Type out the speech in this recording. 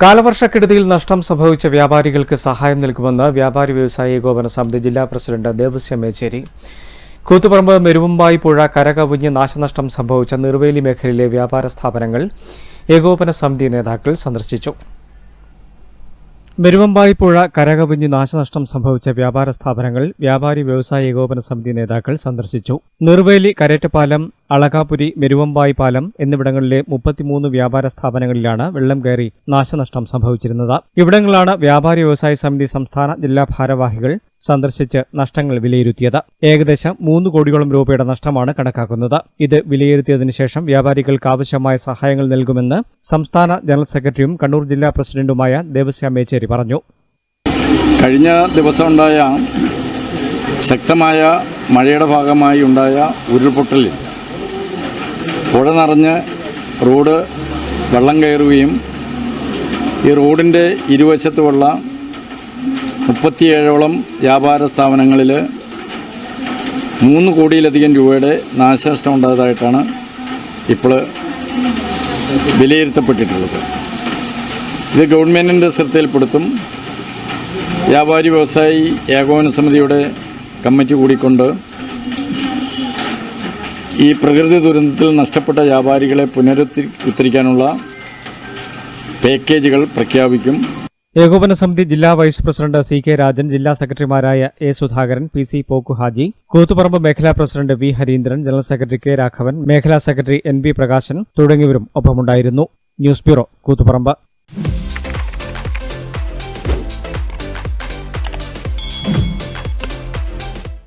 കാലവർഷക്കെടുതിയിൽ നഷ്ടം സംഭവിച്ച വ്യാപാരികൾക്ക് സഹായം നൽകുമെന്ന് വ്യാപാരി വ്യവസായ ഏകോപന സമിതി ജില്ലാ പ്രസിഡന്റ് ദേവസ്യം മേച്ചേരി. കൂത്തുപറമ്പ് മെരുവുമ്പായി പുഴ കരകവിഞ്ഞ് നാശനഷ്ടം സംഭവിച്ച നിർവേലി മേഖലയിലെ വ്യാപാര സ്ഥാപനങ്ങൾ ഏകോപന സമിതി നേതാക്കൾ സന്ദർശിച്ചു. മെരുവമ്പായി പുഴ കരകവിഞ്ഞ് നാശനഷ്ടം സംഭവിച്ച വ്യാപാര സ്ഥാപനങ്ങൾ വ്യാപാരി വ്യവസായ ഏകോപന സമിതി നേതാക്കൾ സന്ദർശിച്ചു. നിർവേലി കരേറ്റപ്പാലം അളകാപുരി മെരുവമ്പായി പാലം എന്നിവിടങ്ങളിലെ മുപ്പത്തിമൂന്ന് വ്യാപാര സ്ഥാപനങ്ങളിലാണ് വെള്ളം കയറി നാശനഷ്ടം സംഭവിച്ചിരുന്നത്. ഇവിടങ്ങളാണ് വ്യാപാരി വ്യവസായ സമിതി സംസ്ഥാന ജില്ലാ ഭാരവാഹികൾ സന്ദർശിച്ച് നഷ്ടങ്ങൾ വിലയിരുത്തിയത്. ഏകദേശം മൂന്ന് കോടിയോളം രൂപയുടെ നഷ്ടമാണ് കണക്കാക്കുന്നത്. ഇത് വിലയിരുത്തിയതിനു ശേഷം വ്യാപാരികൾക്ക് ആവശ്യമായ സഹായങ്ങൾ നൽകുമെന്ന് സംസ്ഥാന ജനറൽ സെക്രട്ടറിയും കണ്ണൂർ ജില്ലാ പ്രസിഡന്റുമായ ദേവസ്യ മേച്ചേരി പറഞ്ഞു. കഴിഞ്ഞ ദിവസമുണ്ടായ ശക്തമായ മഴയുടെ ഭാഗമായി ഉണ്ടായ ഉരുൾപൊട്ടലിൽ പുഴ നിറഞ്ഞ് റോഡ് വെള്ളം കയറുകയും ഈ റോഡിന്റെ ഇരുവശത്തുമുള്ള മുപ്പത്തിയേഴോളം വ്യാപാര സ്ഥാപനങ്ങളിൽ മൂന്ന് കോടിയിലധികം രൂപയുടെ നാശനഷ്ടം ഉണ്ടായതായിട്ടാണ് ഇപ്പോൾ വിലയിരുത്തപ്പെട്ടിട്ടുള്ളത്. ഇത് ഗവൺമെന്റിന്റെ ശ്രദ്ധയിൽപ്പെടുത്തും വ്യാപാരി വ്യവസായി ഏകോപന സമിതിയുടെ കമ്മിറ്റി കൂടിക്കൊണ്ട് ഈ പ്രകൃതി ദുരന്തത്തിൽ നഷ്ടപ്പെട്ട വ്യാപാരികളെ പുനരുദ്ധരിക്കാനുള്ള പാക്കേജുകൾ പ്രഖ്യാപിക്കും. ഏകോപന സമിതി ജില്ലാ vice president C K Rajan ജില്ലാ സെക്രട്ടറിമാരായ A Sudhakaran P C Pokkuhaji Koothuparamba മേഖലാ president V Harindran general secretary K Raghavan മേഖലാ സെക്രട്ടറി എൻ ബി പ്രകാശൻ തുടങ്ങിയവരും ഒപ്പമുണ്ടായിരുന്നു. News bureau Koothuparamba.